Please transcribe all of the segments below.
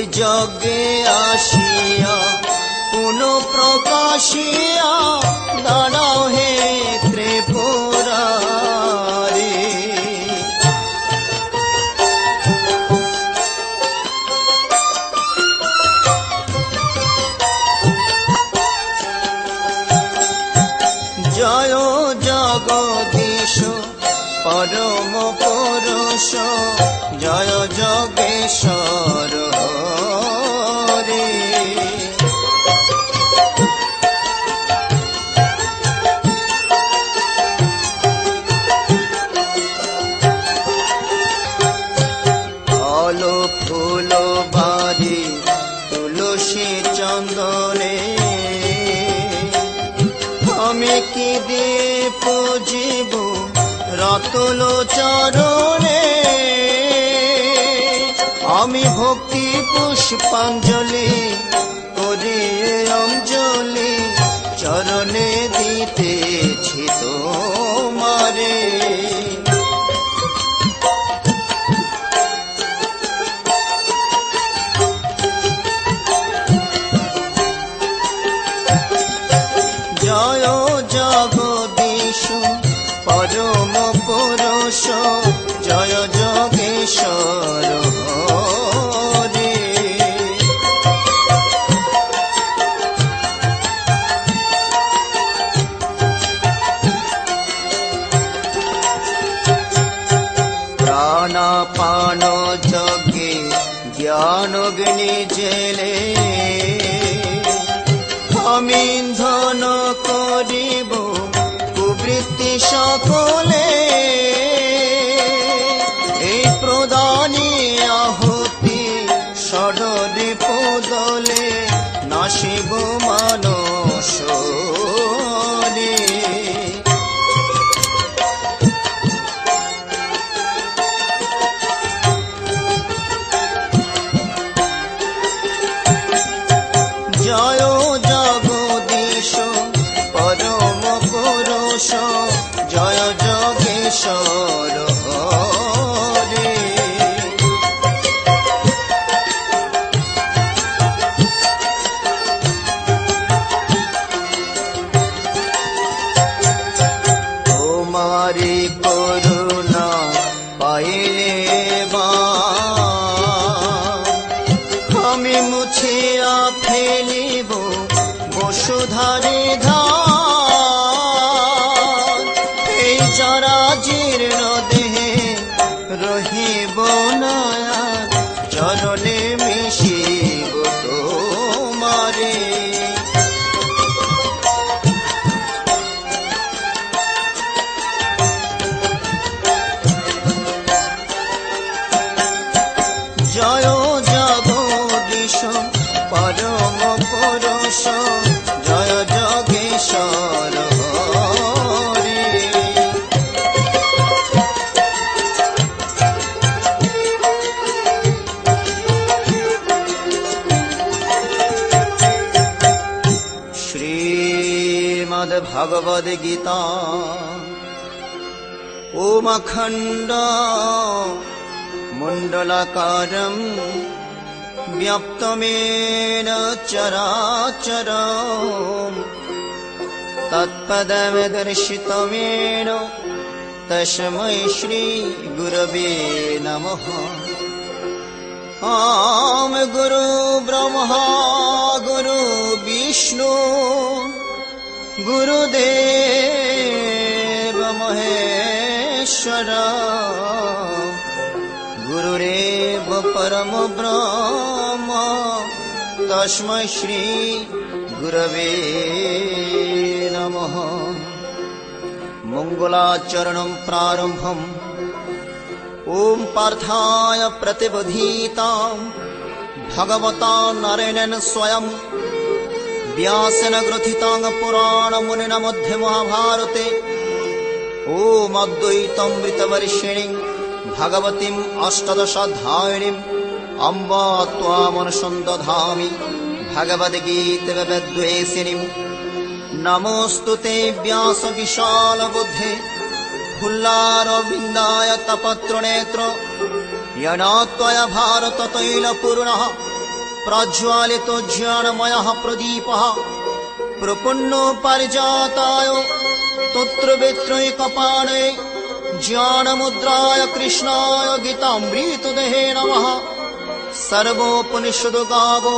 এই যজ্ঞে আসিয়া পুনঃ প্রকাশিয়া দাঁড়াও হে ত্রিপুরারে। জয় জগদীশ পরম পুরুষ। রতল চরণে আমি ভক্তি পুষ্পাঞ্জলি করে অঞ্জলি চরণে দিতেছি তোমারে। জয় জগদীশ পরম পুরুষ জয় যোগেশ্বর। নাশিব মানস भगवद्गीता ओमखण्ड मुण्डलाकारम् व्यक्तमेन चराचर तत्पदमदर्शितमेन तस्मै श्रीगुरवे नमः। आं गुरु ब्रह्मा गुरु विष्णु गुरुदेव महेश्वरा गुरुरेव परम ब्रह्म तस्मै श्री गुरवे नमः। मङ्गलाचरणं प्रारम्भम्। ॐ पार्थाय प्रतिबधीताम् भगवता नरेणेन स्वयं व्यासेन ग्रथिताङ् पुराणमुनिना मध्ये महाभारते ओमद्वैतमृतवर्षिणीम् भगवतीम् अष्टदशाध्यायिनीम् अम्बा त्वामनुसन्दधामि भगवद्गीतविद्वेषिणीम् नमोऽस्तु ते व्यासविशालबुद्धे फुल्लारविन्दाय तपत्रनेत्र यणा त्वया भारततैलपूर्णः प्रज्वालितो ज्ञानमयः प्रदीपः। प्रपन्नो पारिजाताय तत्र वेत्रैकपाणे ज्ञानमुद्राय कृष्णाय गीतामृतदेहे नमः। सर्वोपनिषदो गावो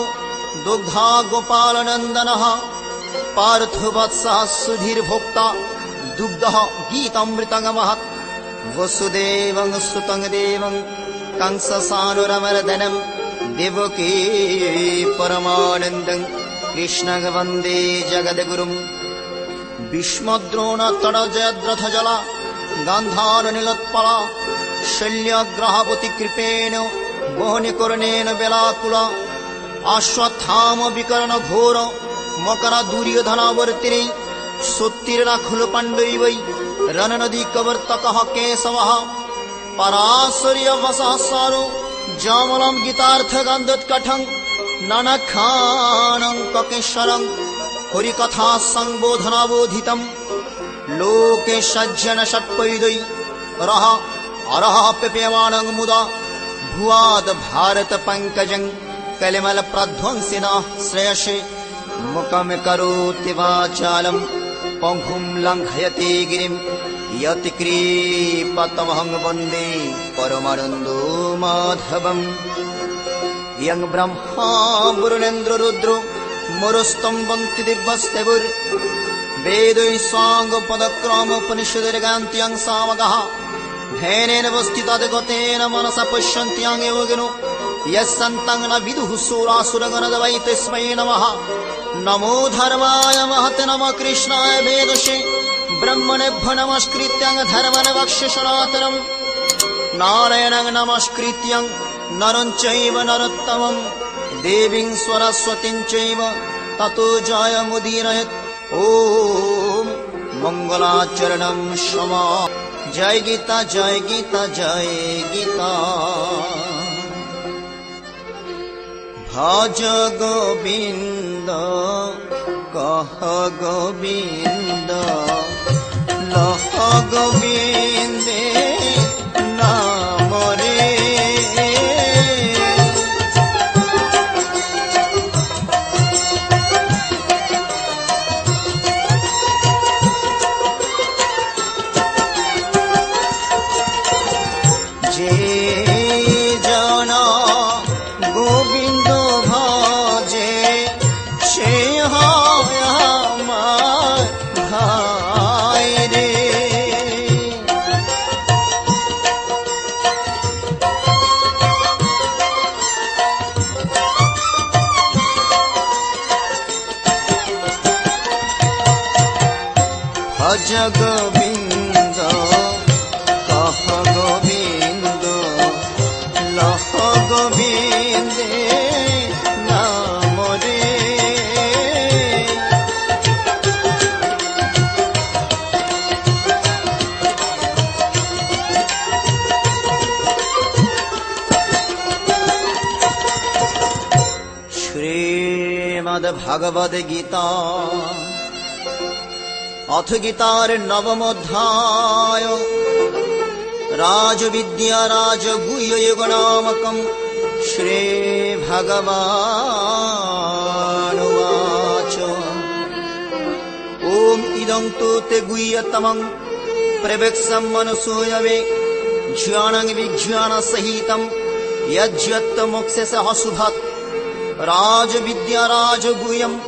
दुग्धा गोपालनन्दनः पार्थवत्सः सुधीर्भोक्ता दुग्धः गीतामृतङ्गमहत् वसुदेवं सुतं देवं कंससानुरमर्दनं देवकी परमानन्दं कृष्णं वन्दे जगद्गुरुम् भीष्मद्रोणतडजयद्रथजला गान्धारनीलोत्पला शल्यग्रहवति कृपेण वहनिकर्णेन बेलाकुला अश्वत्थाम विकर्ण घोर मकर दुर्योधनावर्तिने सोत्तीर्णाखुल पाण्डवै रणनदी कवर्तकः केशवः पराशर्यवसः सारो जामलं गीतार्थगान्धोत्कठं ननखानं ककेश्वरं हरिकथा सम्बोधनाबोधितम् लोके सज्जन षट्पैदै रः अरः पेप्यमानं मुदा भुवाद भारत पङ्कजं कलिमल प्रध्वंसिनः श्रेयसे। मुखं करोति वाचालं पङ्गुं लङ्घयति गिरिं यतिक्रीपतमहं वन्दे परमानन्दो माधवम् यं ब्रह्मा वरुणेन्द्र रुद्रो मरुस्तं वन्ति दिव्यस्तवुर् वेदै स्वाङ्गपदक्रमोपनिषदिर्गान्त्यं सामगः ध्येनेन वस्थितद्गतेन मनसा पश्यन्त्यां योगिनो यस्सन्तं न विदुः सुरासुरगणदवै तस्मै नमः नमो धर्माय महते नमः कृष्णाय वेदसे ब्रह्मणेभ्य नमस्कृत्यं धर्मन वक्ष्यसनातनम् नारायणं नमस्कृत्यं नरं चैव नरोत्तमं देवीं सरस्वतीं चैव ततो जयमुदीरयत् ॐ मङ्गलाचरणं क्षमा जय गीता जय गीता जय गीता भज गोविन्द कह गोविन्द Allah Gobinde শ্রীমদ ভগবদ গীতা অথ গীতার নবম অধ্যায় রাজবিদ্যা রাজগুহ্যয়োগনামকম শ্রী ভগবানুবাচ ওম ইদং তু তে গুহ্যতমং প্রবেক্ষম মনসূয়বে জ্ঞানং বিজ্ঞান সহিতম यज्जत्त मोक्षे सह सुभत् राजविद्या राजगुह्यम्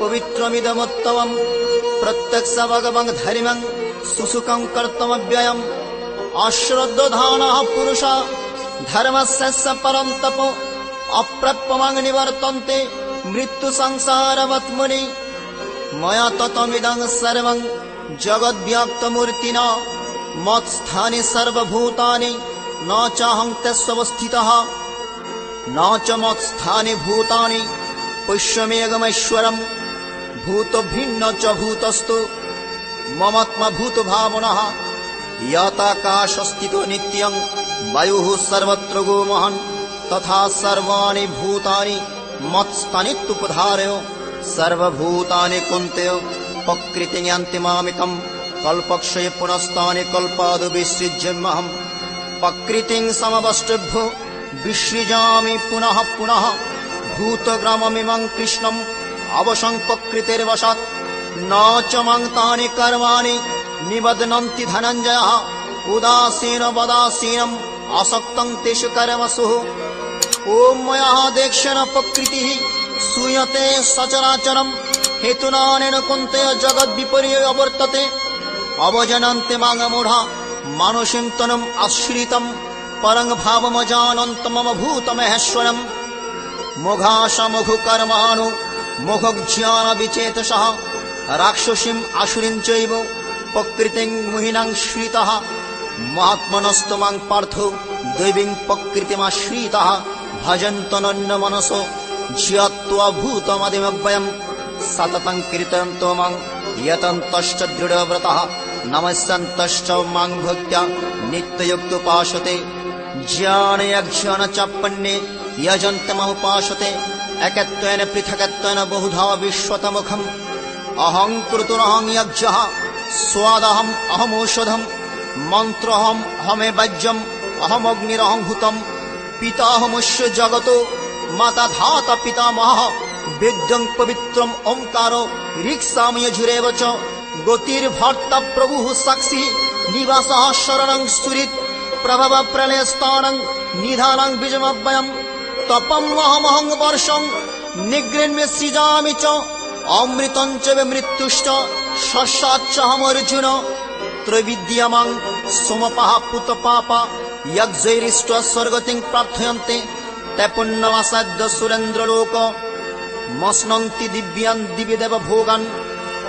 पवित्रमिदमुत्तमम् प्रत्यक्ष भगवन् धर्मम् सुसुखम् कर्तमव्ययम् अश्रद्धधानः पुरुष धर्मस्य स परम् तप अप्रप्यमङ् निवर्तन्ते मृत्युसंसारवत्मुनि। मया ततमिदं सर्वं जगद्व्याप्तमूर्तिना मत्स्थानि सर्वभूतानि न चाहं तस्वस्थितः न च मत्स्थानि भूतानि पश्यमेगमैश्वरम् भूतभिन्न च भूतस्तु ममात्मभूतभावनः यताकाशस्थितो नित्यम् वायुः सर्वत्र गोमहन् तथा सर्वाणि भूतानि मत्स्थानित्युपधारय सर्वभूतानि कुन्तेय प्रकृतिन्यन्तिमामिकम् कल्पक्षये पुनस्तानि कल्पादु विसृज्यमहम् प्रकृतिं समवष्टभ्यो विसृजामि पुनः पुनः भूतग्राममिमं कृष्णम् अवशङ्पकृतिर्वशात् न च मं तानि कर्माणि निबध्नन्ति धनञ्जयः उदासीन वदासीनम् असक्तं तेषु कर्मसुः ॐ मया देक्षणपकृतिः श्रूयते सचराचरम् हेतुनानेन कुन्ते जगद्विपर्य अवर्तते अवजनन्ते माङ्गमूढा मानुषिं तनम् आश्रितम् परं भावमजानन्तमवभूतमहेश्वरं मोघाशमुघुकर्माणु मुघज्ञानविचेतसः राक्षसीम् आसुरीम् चैव प्रकृतिम् मुहिनाम् श्रितः महात्मनस्तु मां पार्थ दैवीम् प्रकृतिमाश्रितः भजन्तनन्यमनसो ज्ञात्वाभूतमदिमव्ययम् सततम् कृतम् तु मां यतन्तश्च दृढव्रतः नमस्यन्तश्च मां भक्त्या नित्ययुक्तोपासते ಜ್ಞಾನ ಯಜ್ಞಾನ ಚಾಪಣ್ಯೆ ಯಜಂತಮುಪಾಸತೆ একত্বেন পৃথকত্বেন বহুধা বিশ্বতমুখম অহং কৃতুরহং যজ্ঞ স্বাদহম অহমৌষধম মন্ত্রহম হমে বাজ্যম অহমগ্নিরহং হুতম পিতাহমস্য জগত মাতা ধাত পিতামহ বেদ্যং পবিত্রম ওঙ্কার ঋক্সাময়জুরেব চ গতির্ভর্তা প্রভু সাক্ষী নিবাস শরণং সুরিত प्रभव प्रलयस्थानं निधानं बीजमव्ययम् तपम् अहमहं वर्षं निगृह्य सृजामि च अमृतं च मृत्युश्च शशाच्चहमर्जुन त्रैविद्यमां सोमपः पुतपापा यज्ञैरिष्ट स्वर्गतिं प्रार्थयन्ते ते पुण्यमासाद्य सुरेन्द्रलोक मस्नन्ति दिव्यान् दिविदेव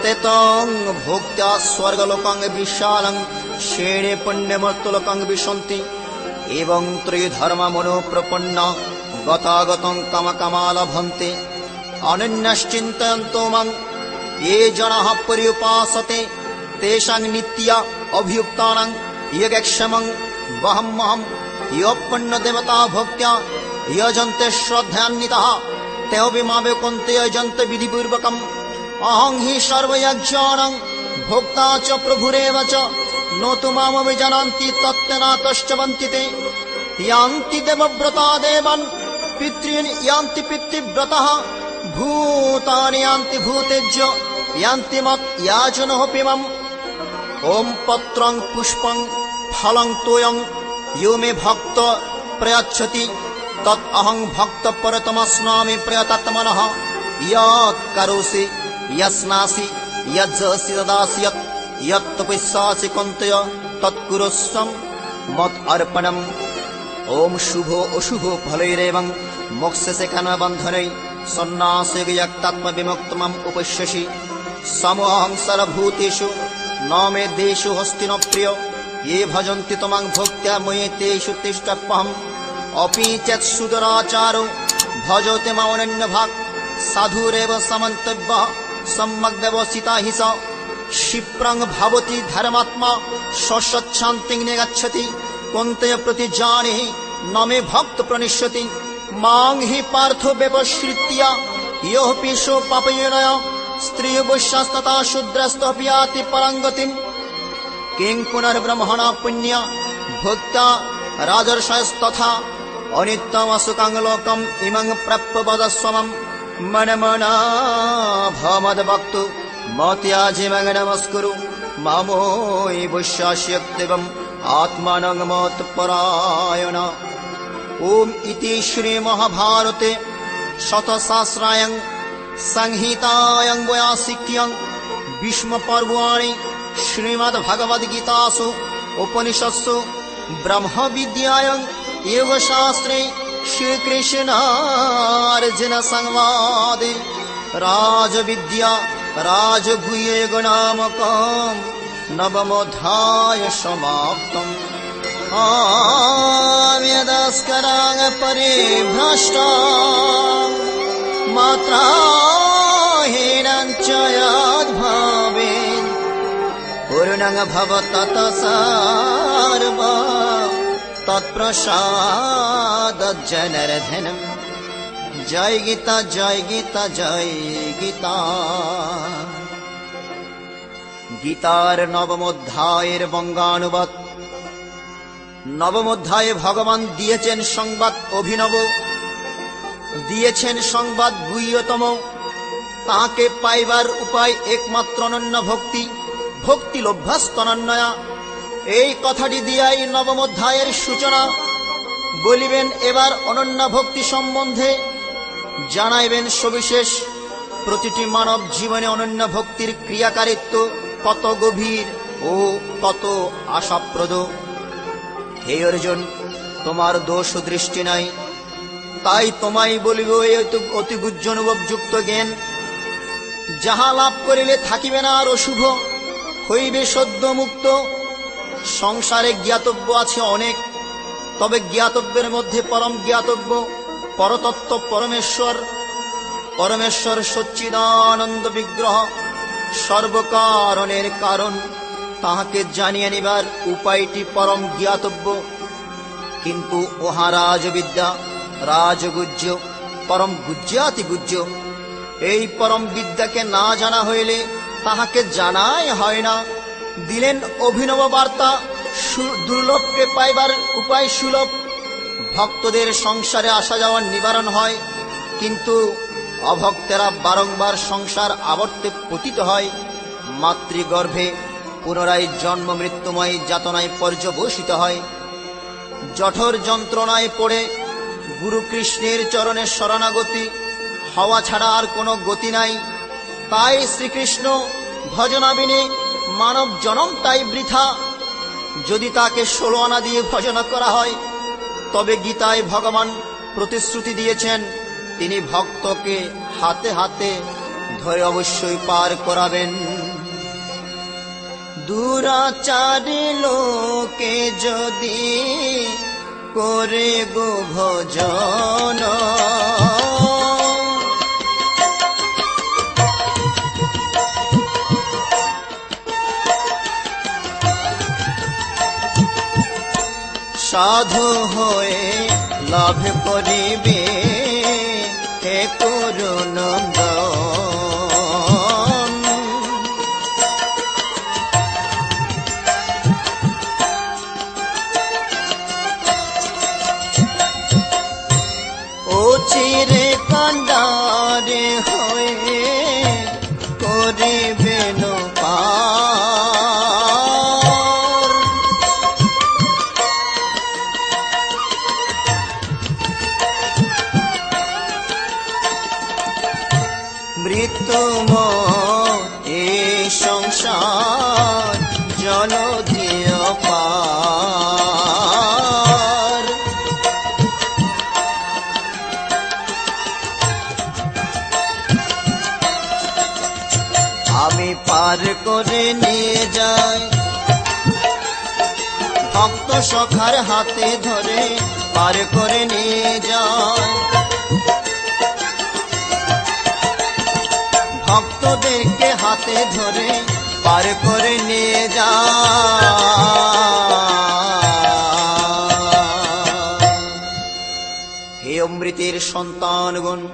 তেতং ভোক্তা স্বর্গলোকং বিশালং শ্রেণে পুণ্যমর্তলোক বিশন্তি এবং ত্রিধর্ম মনোপ্রপন্ন গতাগতং কামকামালভন্তে অনন্যশ্চিন্তয়ন্তো মং ये জনः পরিউপাসতে তেষাং নিত্যা অভিযুক্তানাং ইয়গেক্ষমং বহম্মহম ইয়পন্ন দেবতা ভক্ত্যা ইয়জন্তে শ্রদ্ধান্বিতः তেও বিমাবে কন্তে যজন্ত বিধিপূর্বকম অহং হি সর্বয়জ্ঞং ভোক্তা চ প্রভুরেব চ, নতু মামমি জানান্তি তত্ত্বনাতশ্চবন্তি তে ইয়ান্তি দেবব্রতা দেবন, পিতৃন ইয়ান্তি পিতৃব্রতঃ, ভূতানি ইয়ান্তি ভূতেজ্য ইয়ান্তি মত ইয়াজনহ পিমম ওম পত্রং পুষ্পং ফলং তোয়ং ইউ মে ভক্ত প্রয়চ্ছতি, তৎ অহং ভক্ত পরতমস্নামি প্রয়তাত্মনঃ। ইয়ৎ করোসি। यस्नासि यज्जसि ददासि यत् यत् तपस्यासि कन्तय तत्कुरुस्वं मत् अर्पणम् ॐ शुभो अशुभो फलैरेवं मोक्षसेखन बन्धनै सन्नासे यक्तात्मविमुक्तमम् उपश्यसि समोऽहं सर्वभूतेषु न मे देषु हस्तिन प्रिय ये भजन्ति त्वमां भक्त्या मयि तेषु तिष्ठपहम् अपि चेत् सुदराचारो भजते मामनन्यभाक् साधुरेव समन्तव्यः সম্যগ্যবস্থিতা হি স ক্ষিপ্রং ভবতি ধর্মাত্মা সৎশান্তি নিগচ্ছতি কন্তেয় প্রতি জানি নমে ভক্ত প্রণিষ্যতি মাং হি পার্থ ব্যবশ্রিত্যা ইহপিশো পাপয়নয় স্ত্রীবশ্যাস্ততা শূদ্রস্তপিয়াতি পরঙ্গতিম কিং পুনর্ব্রহ্মণা পুণ্য ভোক্তা রাজর্ষয়স্তথা অনিত্যমসুকাং লোকম ইমং প্রাপ্য ಮನಮನಾ ಭಾಮದ ಭಕ್ತು ಮತ್ಯಾಜಿ ಮಗ ನಮಸ್ಕರು ಮಾಮೋಯಿ ಭುಷ್ಯಾಶ್ಯಕ್ತಿವಂ ಆತ್ಮನಂಗ ಮತ್ಪರಾಯಣ ಓಂ ಇತಿ ಶ್ರೀ ಮಹಾಭಾರತೆ ಶತಸಹಸ್ರಾಯಂ ಸಂಹಿತಾಯಂ ವಯಾಸಿಕ್ಯಂ ভীষ্ম পর্বাণি শ্রীমদ ভগবদ গীতাসু উপনিষৎসু ব্রহ্মবিদ্যায়ং যোগশাস্ত্রে श्रीकृष्णार्जुनसंवादे राजविद्या राजभूये राजभूय गुणामका नवमो ध्याय समाप्तम् आव्यदस्कराङ्गभ्रष्ट मात्रा हीनञ्चयाद् भावे सर्वा তৎপ্রসাদজনরধনম জয় গীতা জয় গীতা জয় গীতা গীতার নবম অধ্যায়ের বঙ্গানুবাদ নবম অধ্যায়ে ভগবান দিয়েছেন সংবাদ অভিনব দিয়েছেন সংবাদ গুহ্যতম তাহাকে পাইবার উপায় একমাত্র অনন্য ভক্তি ভক্তি লভ্যাস্তনন্যয়া এই কথাটি দিয়াই নবম অধ্যায়ের সূচনা। বলিবেন, এবার অনন্য ভক্তি সম্বন্ধে জানাইবেন সবিশেষ, প্রতিটি মানব জীবনে অনন্য ভক্তির ক্রিয়াকারিত্ব কত গভীর ও কত আশাপ্রদ। হে অর্জুন, তোমার দোষ দৃষ্টি নাই। তাই তোমায় বলিব এই অতি গুজ্জ অনুভবযুক্ত জ্ঞান। যাহা লাভ করিলে থাকিবে না আর অশুভ, হইবে সদ্য মুক্ত সংসারে জ্ঞাতব্য আছে অনেক, তবে জ্ঞাতব্যের মধ্যে পরম জ্ঞাতব্য, পরতত্ত্ব পরমেশ্বর। পরমেশ্বর সচ্চিদানন্দ বিগ্রহ, সর্বকারণের কারণ। তাহাকে জানিয়ে নিবার উপায়টি পরম জ্ঞাতব্য। কিন্তু ওহা রাজবিদ্যা রাজগুজ্য পরম গুজ্জাতি গুজ্জ, এই পরম বিদ্যাকে না জানা হইলে তাহাকে জানাই হয় না। দিলেন অভিনব বার্তা। দুর্লভকে পাইবার উপায় সুলভ। ভক্তদের সংসারে আসা যাওয়ার নিবারণ হয়। কিন্তু অভক্তেরা বারংবার সংসার আবর্তে পতিত হয়। মাতৃগর্ভে পুনরায় জন্ম মৃত্যুময় যাতনায় পর্যবসিত হয়। জঠর যন্ত্রণায় পড়ে গুরু কৃষ্ণের চরণে শরণাগতি। হওয়া ছাড়া আর কোনো গতি নাই। তাই শ্রীকৃষ্ণ ভজনাবিনে মানব জনম তাই বৃথা। যদি তাকে ষোলো আনা দিয়ে ভজনা করা হয়, তবে গীতায় ভগবান প্রতিশ্রুতি দিয়েছেন, তিনি ভক্তকে হাতে হাতে ধরে অবশ্যই পার করাবেন। দুরাচারী লোকে যদি করে গো ভজন সাধু হয়ে লাভ করিবে হে করুনন্দন মৃত্যুম এ সংসার জলধিয় পার। আমি পার করে নিয়ে যাই। ভক্ত সখার হাতে ধরে পার করে নিয়ে যায় ভক্তদেরকে হাতে ধরে পার করে নিয়ে যা। হে অমৃতের সন্তানগণ,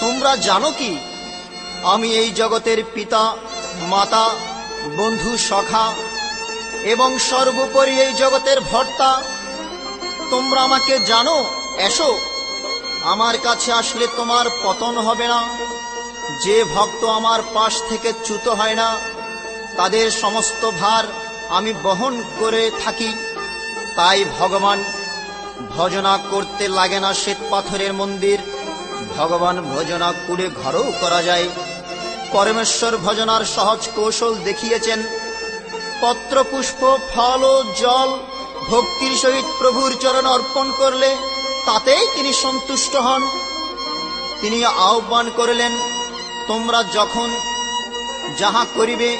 তোমরা জানো কি? আমি এই জগতের পিতা, মাতা, বন্ধু, সখা এবং সর্বোপরি এই জগতের ভর্তা। তোমরা আমাকে জানো, এসো, আমার কাছে আসলে তোমার পতন হবে না। যে ভক্ত আমার পাশ থেকে চ্যুত হয় না, তাদের সমস্ত ভার আমি বহন করে থাকি। তাই ভগবান, ভজনা করতে লাগে না শ্বেত পাথরের মন্দির। ভগবান, ভজনা কুড়ে ঘরও করা যায়। পরমেশ্বর ভজনার সহজ কৌশল দেখিয়েছেন। পত্র পুষ্প ফল ও জল ভক্তির সহিত প্রভুর চরণ অর্পণ করলে তাতেই তিনি সন্তুষ্ট হন। তিনি আহ্বান করলেন তোমরা যখন যাহা করিবে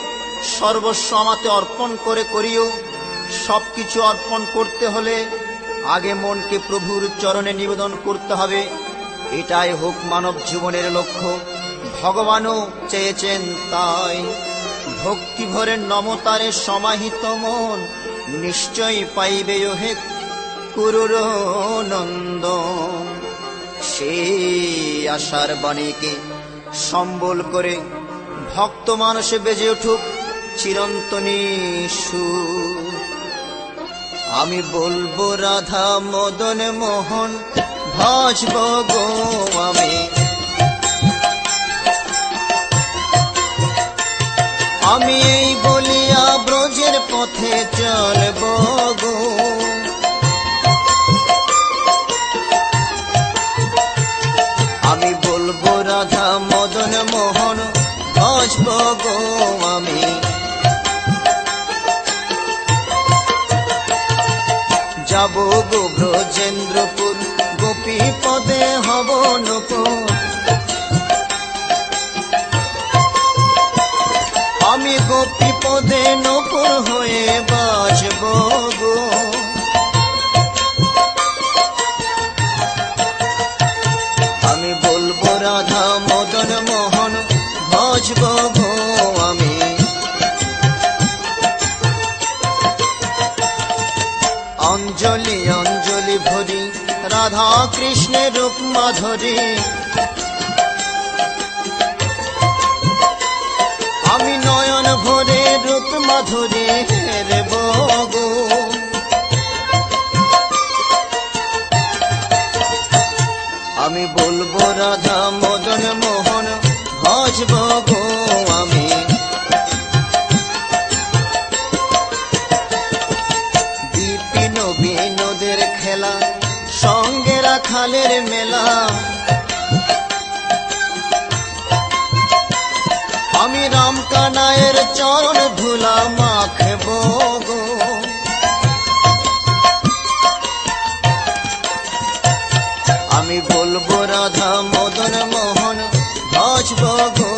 সর্বস্ব আমাতে অর্পণ করে করিও সব কিছু অর্পণ করতে হলে আগে মনকে প্রভুর চরণে নিবেদন করতে হবে। এটাই হোক মানব জীবনের লক্ষ্য। ভগবানও চেয়েছেন তাই। ভক্তি ভরে নমতারে সমাহিত মন নিশ্চয়ই পাইবে হে কুরুর নন্দ। সেই আশার বাণীকে সম্বল করে ভক্ত মানুষে বেজে উঠুক চিরন্তনী সু আমি বলব রাধা মদন মোহন ভাজব গো আমি। আমি এই বলিয়া ব্রজের পথে চলব যাব গো ব্রজেন্দ্র ধরে আমি নয়ন ভরে রূপ মাধুরে হের বগো আমি বলব রাধা মদন মোহন ভজব রসগোল্লা মাখব গো আমি বলব রাধা মদন মোহন বাজব গো।